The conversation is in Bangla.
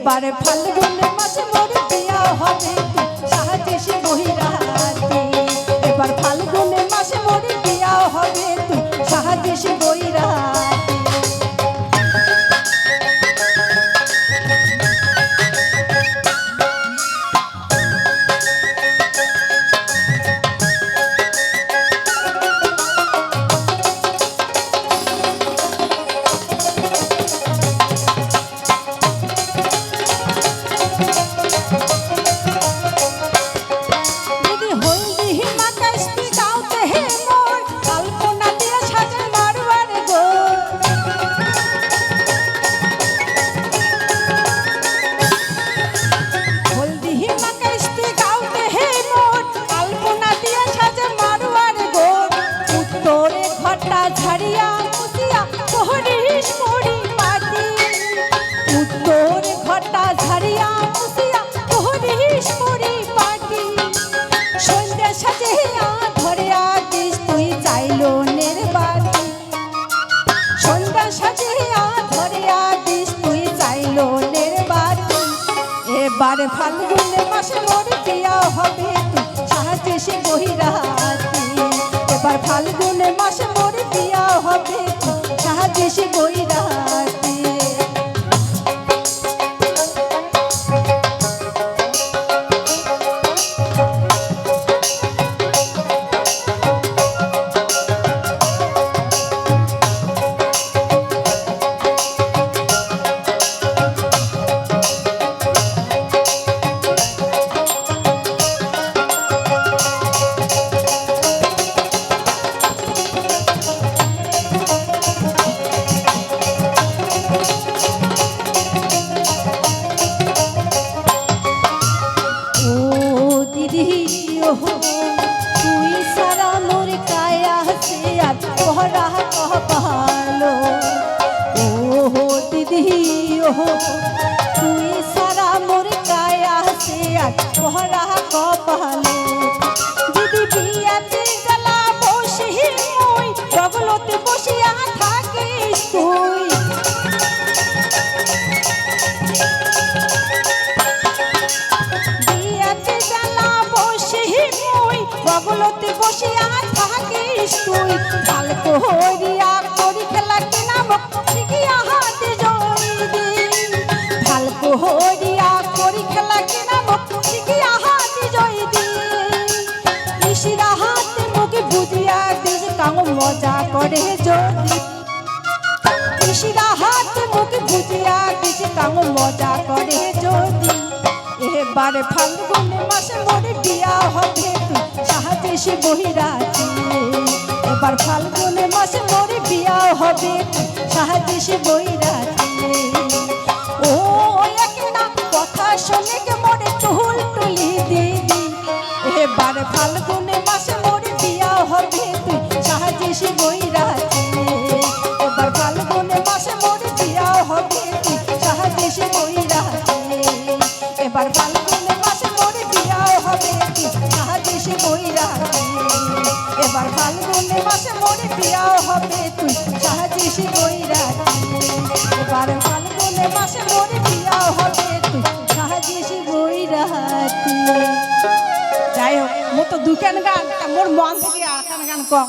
এবারে ফাল্গুন মাসে মোর এবারে ফাল্গুন মাসে মোর বিয়া হবে তুই সাহায্যে সে বহিরাতি এবার ফাল্গুন মাসে মোর বিয়া হবে তুই সাহায্যে সে বহিরাতি সে আজ পহরা কহ পালো ও দিদি ও তুই সারা মোর কায়া সে আজ পহরা কহ পালো দিদি বিয়াতে বসিয়া জ্বালা বসে মুই বগলতে বসিয়া থাকিস তুই। কাল কোহরিয়া মজা করে যদি কৃষিরা হাত মুখ বুঝিয়া দিছে কাম মজা করে যদি এবারে ফাল্গুন মাসে মোরে বিয়া হবে সাহায্যে সে বহিরাতি সে বহিরাতি ও কথা শুনে কে মোরে টুল টুলি দিদি এবারে ফাল্গুন মাসে মোরে বিয়া হবে তুই, সাহায্যে সে বহিরাতি এবার ফাল্গুনে মাসে মোর বিয়া হবে তুই, সাহায্যে সে বইরাতে এবার ফাল্গুনে মাসে মোর বিয়া হবে তুই, সাহায্যে সে বইরাতে এবার ফাল্গুনে মাসে মোর বিয়া হবে তুই যাই হোক মোর তো দুখান গান মোর মন থেকে আখান গান কম।